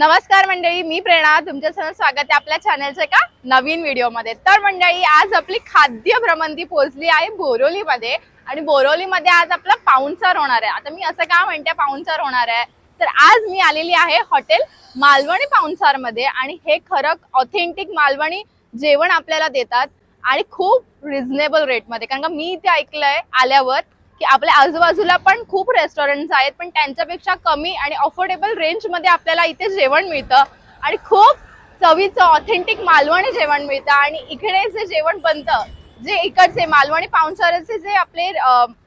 नमस्कार मंडळी मी प्रेरणा. तुमच्या सर्व स्वागत आहे आपल्या चॅनलच्या एका नवीन व्हिडिओमध्ये. तर मंडळी आज आपली खाद्य भ्रमंती पोहोचली आहे बोरोलीमध्ये. आणि बोरोलीमध्ये आज आपला पाहुणचार होणार आहे. आता मी असं का म्हणते पाहुणचार होणार आहे? तर आज मी आलेली आहे हॉटेल मालवणी पाहुणचारमध्ये आणि हे खरं ऑथेंटिक मालवणी जेवण आपल्याला देतात. आणि खूप रिझनेबल रेटमध्ये कारण का मी इथे ऐकलंय आल्यावर की आपल्या आजूबाजूला पण खूप रेस्टॉरंट आहेत पण त्यांच्यापेक्षा कमी आणि अफोर्डेबल रेंजमध्ये आपल्याला इथे जेवण मिळतं. आणि खूप चवीचं ऑथेंटिक मालवणी जेवण मिळतं. आणि इकडे जे जेवण बनतं जे इकडचे मालवणी पाहुणचाराचे जे आपले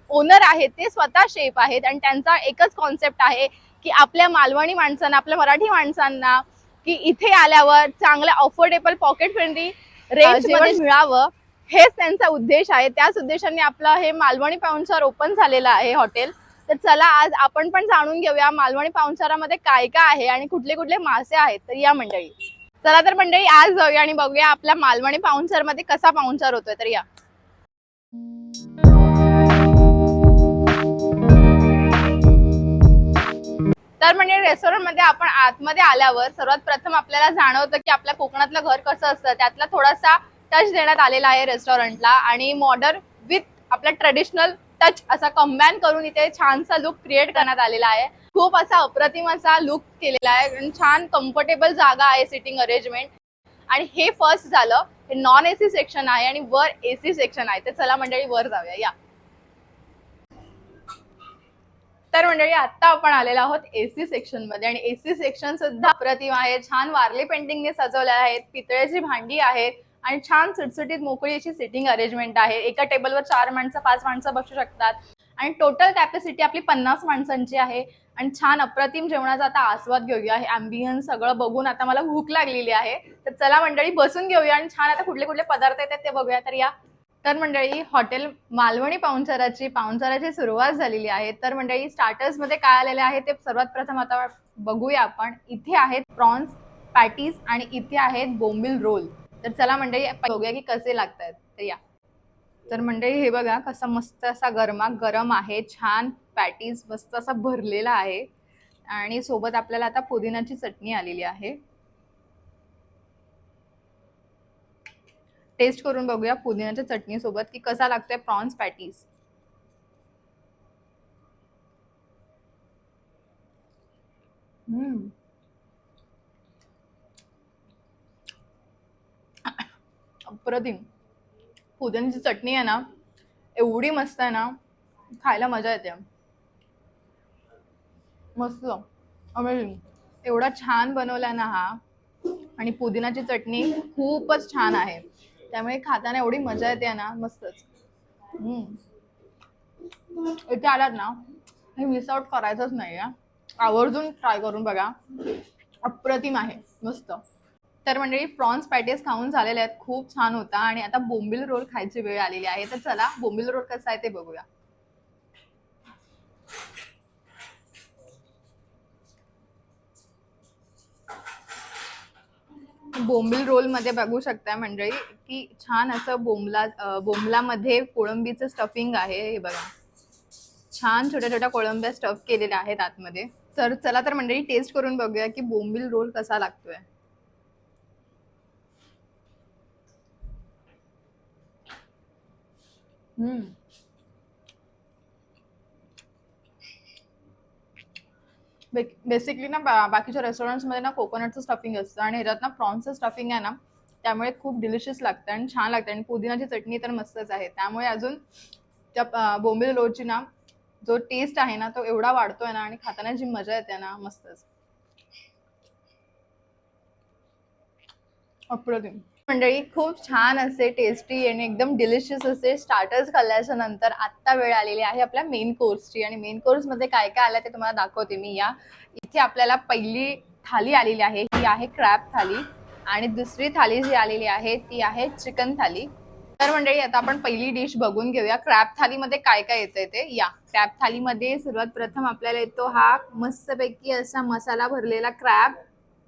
ओनर आहेत ते स्वतः शेफ आहेत. आणि त्यांचा एकच कॉन्सेप्ट आहे की आपल्या मालवणी माणसांना आपल्या मराठी माणसांना की इथे आल्यावर चांगलं अफोर्डेबल पॉकेट फ्रेंडली रेंज मिळावं. हेच त्यांचा उद्देश आहे. त्याच उद्देशाने आपलं हे मालवणी पाहुणचार ओपन झालेलं आहे हॉटेल तर चला आज आपण पण जाणून घेऊया मालवणी पाहुणचारामध्ये काय काय आहे आणि कुठले कुठले मासे आहेत. तर या मंडळी. चला तर मंडळी आज जाऊया आणि बघूया आपल्या मालवणी पाहुणचारमध्ये कसा पाहुणचार होतोय. तर या. तर म्हणजे रेस्टॉरंटमध्ये आपण आतमध्ये आल्यावर सर्वात प्रथम आपल्याला जाणवतं की आपल्या कोकणातलं घर कसं असतं. त्यातला थोडासा टच देण्यात आलेला आहे रेस्टॉरंटला आणि मॉडर्न विथ आपला ट्रेडिशनल टच असा कंबाईन करून इथे छानसा लुक क्रिएट करण्यात आलेला आहे. खूप असा अप्रतिम असा लुक केलेला आहे छान कम्फर्टेबल जागा आहे सिटिंग अरेंजमेंट आणि हे फर्स्ट झालं. हे नॉन एसी सेक्शन आहे आणि वर एसी सेक्शन आहे. तर चला मंडळी वर जाऊया. या. तर मंडळी आता आपण आलेलो आहोत एसी सेक्शनमध्ये आणि एसी सेक्शन सुद्धा अप्रतिम आहे. छान वारली पेंटिंगने सजवले आहेत. पितळेची भांडी आहेत. आणि छान सुटसुटीत मोकळी अशी सिटिंग अरेंजमेंट आहे. एका टेबलवर चार माणसं पाच माणसं बसू शकतात. आणि टोटल कॅपॅसिटी आपली पन्नास माणसांची आहे. आणि छान अप्रतिम जेवणाचा आता आस्वाद घेऊया. हे ॲम्बियन्स सगळं बघून आता मला भूक लागलेली आहे. तर चला मंडळी बसून घेऊया आणि छान आता कुठले कुठले पदार्थ येतात ते बघूया. तर या. तर मंडळी हॉटेल मालवणी पाहुणचाराची पाहुणचाराची सुरुवात झालेली आहे. तर मंडळी स्टार्टर्समध्ये काय आलेले आहे ते सर्वात प्रथम आता बघूया आपण. इथे आहेत प्रॉन्स पॅटीस आणि इथे आहेत बोंबिल रोल. तर चला मंडळी बघूया की कसे लागत आहेत तर या. तर मंडळी हे बघा कसा मस्त असा गरमा गरम आहे छान पॅटीस मस्त असा भरलेला आहे. आणि सोबत आपल्याला आता पुदिनाची चटणी आलेली आहे. टेस्ट करून बघूया पुदिन्याच्या चटणी सोबत की कसा लागतोय प्रॉन्स पॅटीस हम्म अप्रतिम. पुदिन्याची चटणी आहे ना एवढी मस्त आहे ना खायला मजा येते. मस्त. अमेझिंग एवढा छान बनवला ना हा. आणि पुदिनाची चटणी खूपच छान आहे. त्यामुळे खाताना एवढी मजा येते ना मस्तच. हम्म. इथे आलात ना हे मिस आउट करायचंच नाही आवर्जून ट्राय करून बघा. अप्रतिम आहे. मस्त. तर मंडळी प्रॉन्स पॅटीस खाऊन झालेले आहेत. खूप छान होता. आणि आता बोंबिल रोल खायची वेळ आलेली आहे. तर चला बोंबिल रोल कसा आहे ते बघूया. बोंबिल रोलमध्ये बघू शकता मंडळी की छान असं बोंबला बोंबलामध्ये कोळंबीचं स्टफिंग आहे. हे बघा. छान छोट्या छोट्या कोळंब्या स्टफ केलेल्या आहेत आतमध्ये. तर चला तर मंडळी टेस्ट करून बघूया की बोंबिल रोल कसा लागतोय. हम्म. बेसिकली ना बा- बाकीच्या रेस्टॉरंट्समध्ये ना कोकोनटचं स्टफिंग असतं आणि ह्याच्यात ना प्रॉन्सचं स्टफिंग आहे ना त्यामुळे खूप डिलिशियस लागतं आणि छान लागतं आणि पुदिनाची चटणी तर मस्तच आहे. त्यामुळे अजून त्या अं, बोंबील रोडची ना जो टेस्ट आहे ना तो एवढा वाढतोय ना आणि खाताना जी मजा येते ना मस्तच. अप्रतिम मंडळी खूप छान असे टेस्टी आणि एकदम डिलिशियस असे स्टार्टर्स खाल्ल्याच्या नंतर आत्ता वेळ आलेली आहे आपल्या मेन कोर्सची आणि मेन कोर्समध्ये काय काय आलं ते तुम्हाला दाखवते मी या. इथे आपल्याला पहिली थाली आलेली आहे. ही आहे क्रॅप थाली. आणि दुसरी थाली जी आलेली आहे ती आहे चिकन थाली. तर मंडळी आता आपण पहिली डिश बघून घेऊया. क्रॅब थालीमध्ये काय काय येतंय ते? या. क्रॅब थालीमध्ये सर्वात प्रथम आपल्याला येतो हा मस्तपैकी असा मसाला भरलेला क्रॅब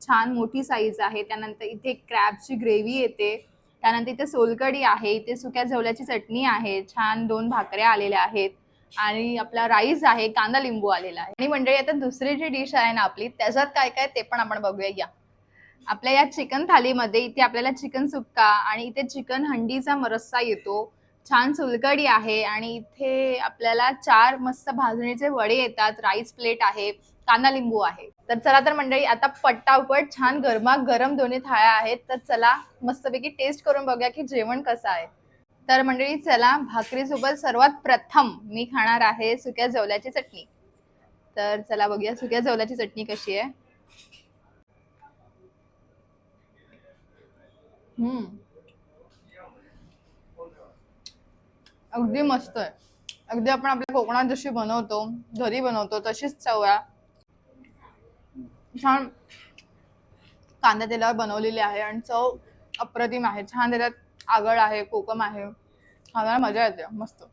छान मोठी साईज आहे. त्यानंतर इथे क्रॅबची ग्रेव्ही येते. त्यानंतर इथे सोलकडी आहे. इथे सुक्या झवल्याची चटणी आहे. छान दोन भाकऱ्या आलेल्या आहेत. आणि आपला राईस आहे. कांदा लिंबू आलेला आहे. आणि मंडळी आता दुसरी जी डिश आहे ना आपली त्याच्यात काय काय ते पण आपण बघूया. या. आपल्या या चिकन थालीमध्ये इथे आपल्याला चिकन सुक्का आणि इथे चिकन हंडीचा मरस्सा येतो. छान सुलकडी आहे आणि इथे आपल्याला चार मस्त भाजणीचे वडे येतात. राईस प्लेट आहे. काना लिंबू आहे. तर चला तर मंडळी आता पट्टापट छान गरमा गरम दोन्ही थाळ्या आहेत. तर चला मस्तपैकी टेस्ट करून बघूया की जेवण कसं आहे. तर मंडळी चला भाकरीसोबत सर्वात प्रथम मी खाणार आहे सुक्या जवल्याची चटणी. तर चला बघूया सुक्या जवल्याची चटणी कशी आहे. हम्म. अगदी मस्त आहे. अगदी आपण आपल्या कोकणात जशी बनवतो घरी बनवतो तशीच चव आहे. छान कांदा तेलावर बनवलेली आहे आणि चव अप्रतिम आहे. छान त्याच्यात आगळ आहे कोकम आहे. खाण्याला मजा येते मस्त.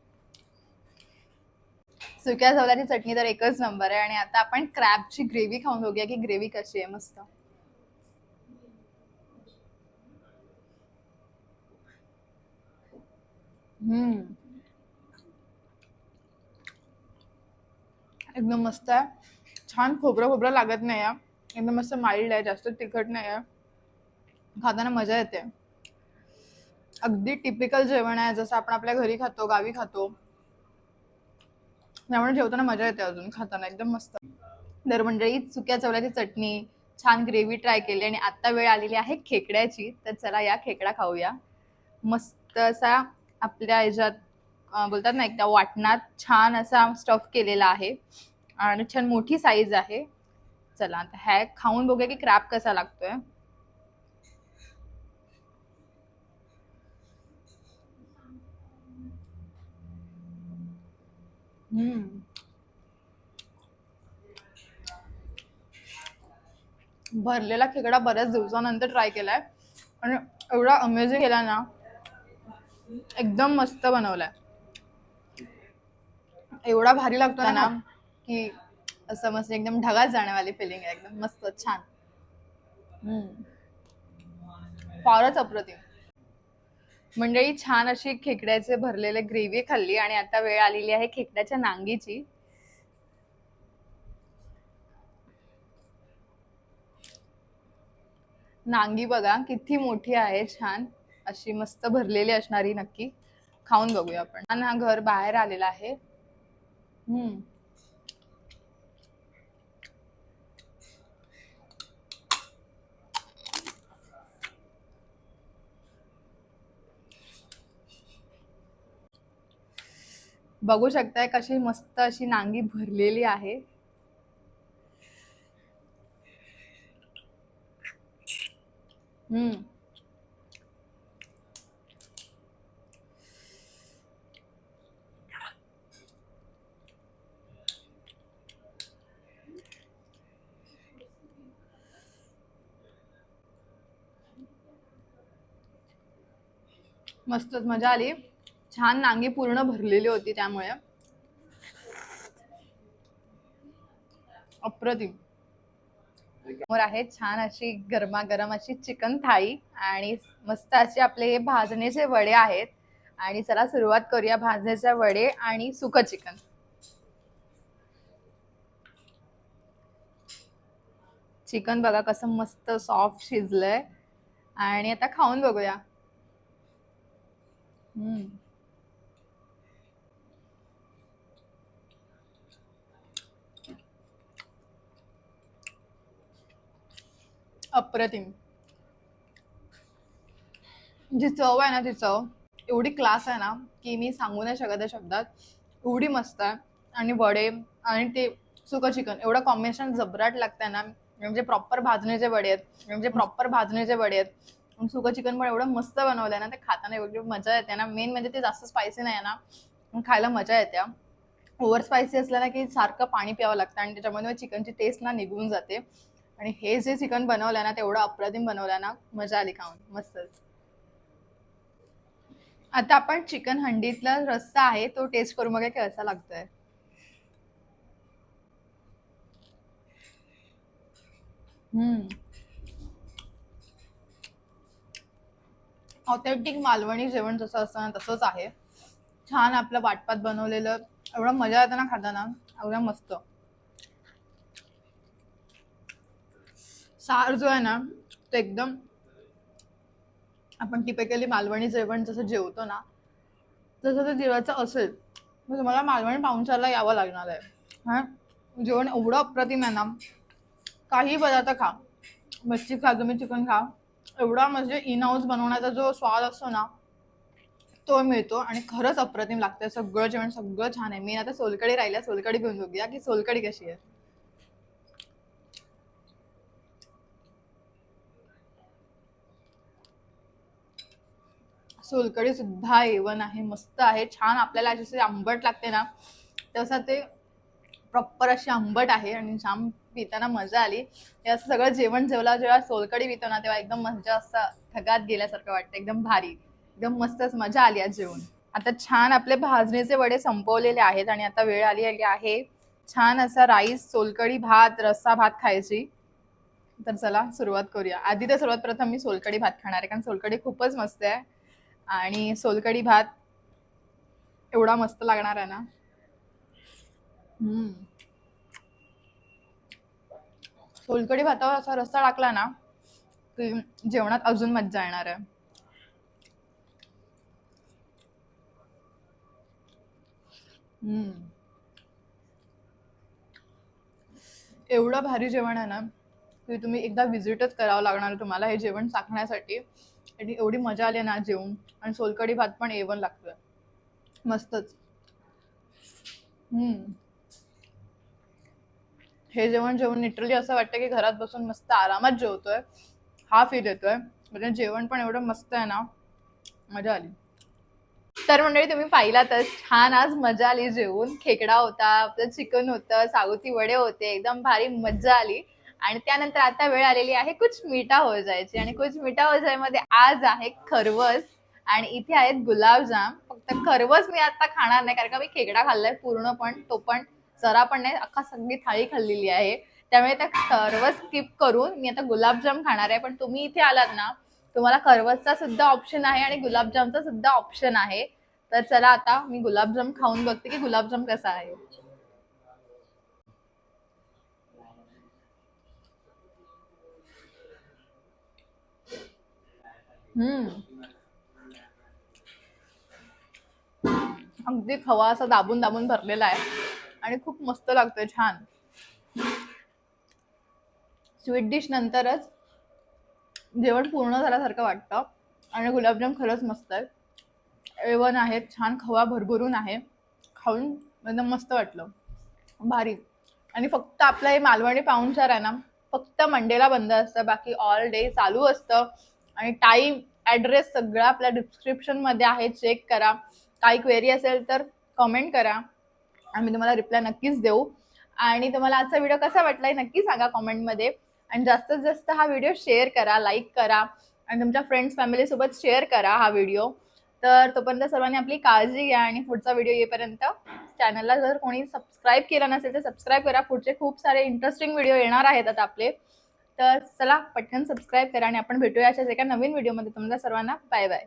सुक्या जवल्याची चटणी तर एकच नंबर आहे आणि आता आपण क्रॅबची ग्रेव्ही खाऊन बघूया की ग्रेव्ही कशी आहे मस्त. हम्म. एकदम मस्त आहे. छान खोबरं खोबरं लागत नाही आहे एकदम मस्त माइल्ड आहे जास्त तिखट नाही आहे. खाताना मजा येते. अगदी टिपिकल जेवण आहे जसं आपण आपल्या घरी खातो गावी खातो. त्यामुळे जेवताना मजा येते अजून खाताना एकदम मस्त. दरमंडळी सुक्या चवल्याची चटणी छान ग्रेव्ही ट्राय केली आणि आता वेळ आलेली आहे खेकड्याची. तर चला या खेकडा खाऊया. मस्त असा आपल्या याच्यात बोलतात ना एकदा वाटणात छान असा स्टफ केलेला आहे. आणि छान मोठी साईज आहे. चला ह्या खाऊन बघूया की क्रॅप कसा लागतोय. भरलेला खेकडा बऱ्याच दिवसानंतर ट्राय केलाय. आणि एवढा अमेझिंग केला ना एकदम मस्त बनवलाय. एवढा भारी लागतो ना की असं मस्त एकदम ढगात जाण्यावाली फिलिंग आहे एकदम मस्त छान. फारच अप्रतिम. मंडळी छान अशी खेकड्याचे भरलेले ग्रेव्ही खाल्ली आणि आता वेळ आलेली आहे खेकड्याच्या नांगीची. नांगी बघा किती मोठी आहे छान. अशी मस्त भरलेली असणारी नक्की. खाऊन बघूया आपण. हा घर बाहेर आलेला आहे. हम्म. बघू शकताय कशी मस्त अशी नांगी भरलेली आहे. हम्म. मस्तच मजा आली. छान नांगी पूर्ण भरलेली होती त्यामुळे. अप्रतिम. समोर आहे छान अशी गरमागरम अशी चिकन थाळी आणि मस्त असे आपले हे भाजणीचे वडे आहेत. आणि चला सुरुवात करूया भाजणीचे वडे आणि सुक चिकन. चिकन बघा कसं मस्त सॉफ्ट शिजलंय. आणि आता खाऊन बघूया. हम्म. अप्रतिम. जी चव आहे ना ती चव एवढी क्लास आहे ना की मी सांगू नाही शकत त्या शब्दात. एवढी मस्त आहे. आणि वडे आणि ते सुकं चिकन एवढं कॉम्बिनेशन जबराट लागतंय ना म्हणजे प्रॉपर भाजणीचे वडे आहेत म्हणजे प्रॉपर भाजणीचे वडे आहेत आणि सुकं चिकन पण एवढं मस्त बनवलंय ना ते खाताना एवढी मजा येते ना. मेन म्हणजे ते जास्त स्पायसी नाही आहे ना खायला मजा येते ओव्हर स्पायसी असलं ना की सारखं पाणी प्यावं लागतं आणि त्याच्यामध्ये चिकनची टेस्ट ना निघून जाते. आणि हे जे चिकन बनवलंय ना तेवढं अप्रतिम बनवलं ना मजा आली खाऊन मस्तच. आता आपण चिकन हंडीतला रस्सा आहे तो टेस्ट करून बघा की कसा लागतोय. हम्म. ऑथेंटिक मालवणी जेवण जसं असतं ना तसंच आहे. छान आपलं वाटपात बनवलेलं एवढं मजा येतं ना खाताना एवढं मस्त. सार जो आहे ना तो एकदम आपण टिपिकली मालवणी जेवण जसं जेवतो ना जसं ते जेवायचं असेल मग तुम्हाला मालवणी पाहुणचारला यावं लागणार आहे. हां? जेवण एवढं अप्रतिम आहे ना काही पदार्थ खा. मच्छी खा तुम्ही चिकन खा. एवढा म्हणजे इन हाऊस बनवण्याचा जो स्वाद असतो ना तो मिळतो आणि खरंच अप्रतिम लागतं सगळं जेवण सगळं छान आहे. मी आता सोलकडी राहिल्या सोलकडी घेऊन बघूया की सोलकडी कशी आहे. सोलकडी सुद्धा एवन आहे मस्त आहे छान आपल्याला जसे आंबट लागते ना तसं ते प्रॉपर अशी आंबट आहे आणि छान पिताना मजा आली. हे असं सगळं जेवण जेवला जेव्हा सोलकडी पितो ना तेव्हा एकदम मजा असं ठगात गेल्यासारखं वाटतं एकदम भारी एकदम मस्तच मजा आली आज जेवण आता छान आपले भाजणीचे वडे संपवलेले आहेत आणि आता वेळ आली आली आहे. छान असा राईस सोलकडी भात रस्सा भात खायची. तर चला सुरुवात करूया. आधी तर सर्वात प्रथम मी सोलकडी भात खाणार आहे कारण सोलकडी खूपच मस्त आहे. आणि सोलकडी भात एवढा मस्त लागणार आहे ना. सोलकडी भातावर असा रस्सा टाकला ना की जेवणात अजून मज्जा येणार आहे. हम्म. एवढं भारी जेवण आहे ना. की तुम्ही एकदा विजिटच करावं लागणार तुम्हाला हे जेवण चाखण्यासाठी. आणि एवढी मजा आली ना जेवून. आणि सोलकडी भात पण एवन लागतोय. मस्तच. हम्म. हे जेवण जेवण लिटरली असं वाटतं की घरात बसून मस्त आरामात जेवतोय. हा फील येतोय. म्हणजे जेवण पण एवढं मस्त आहे ना. मजा आली. तर मंडळी तुम्ही पाहिलातच छान आज मजा आली जेवून. खेकडा होता आपलं चिकन होतं सागोती वडे होते. एकदम भारी मजा आली. आणि त्यानंतर आता वेळ आलेली आहे कुछ मीठा हो जायची. आणि कुछ मीठा हो जायमध्ये आज आहे खरवस आणि इथे आहेत गुलाबजाम. फक्त खरवस मी आता खाणार नाही कारण का मी खेकडा खाल्लाय पूर्ण पण तो पण जरा पण नाही. अख्खा सगळी थाळी खाल्लेली आहे. त्यामुळे त्या खरवस स्किप करून मी आता गुलाबजाम खाणार आहे. पण तुम्ही इथे आलात ना तुम्हाला खरवसचा सुद्धा ऑप्शन आहे आणि गुलाबजामचा सुद्धा ऑप्शन आहे. तर चला आता मी गुलाबजाम खाऊन बघते की गुलाबजाम कसा आहे. हम्म. अगदी खवा असा दाबून दाबून भरलेला आहे. आणि खूप मस्त लागतोय छान. स्वीट डिश नंतरच जेवण पूर्ण झाल्यासारखं वाटतं. आणि गुलाबजाम खरंच मस्त आहे. एवन आहेत छान खवा भरभरून आहे. खाऊन एकदम मस्त वाटलं. भारी. आणि फक्त आपलं हे मालवणी पाहुणचार आहे ना फक्त मंडेला बंद असतं. बाकी ऑल डे चालू असतं. आणि टाईम ॲड्रेस सगळं आपल्या डिस्क्रिप्शनमध्ये आहे चेक करा. काही क्वेरी असेल तर कमेंट करा. आम्ही तुम्हाला रिप्लाय नक्कीच देऊ. आणि तुम्हाला आजचा व्हिडिओ कसा वाटलाय नक्की सांगा कॉमेंटमध्ये आणि जास्तीत जास्त हा व्हिडिओ शेअर करा लाईक करा. आणि तुमच्या फ्रेंड्स फॅमिलीसोबत शेअर करा हा व्हिडिओ. तर तोपर्यंत सर्वांनी आपली काळजी घ्या आणि पुढचा व्हिडिओ येईपर्यंत चॅनलला जर कोणी सबस्क्राईब केला नसेल तर सबस्क्राईब करा. पुढचे खूप सारे इंटरेस्टिंग व्हिडिओ येणार आहेत आता आपले. तर चला पटकन सबस्क्राईब करा आणि आपण भेटूया अशाच एका नवीन व्हिडिओमध्ये तुम्हाला सर्वांना बाय बाय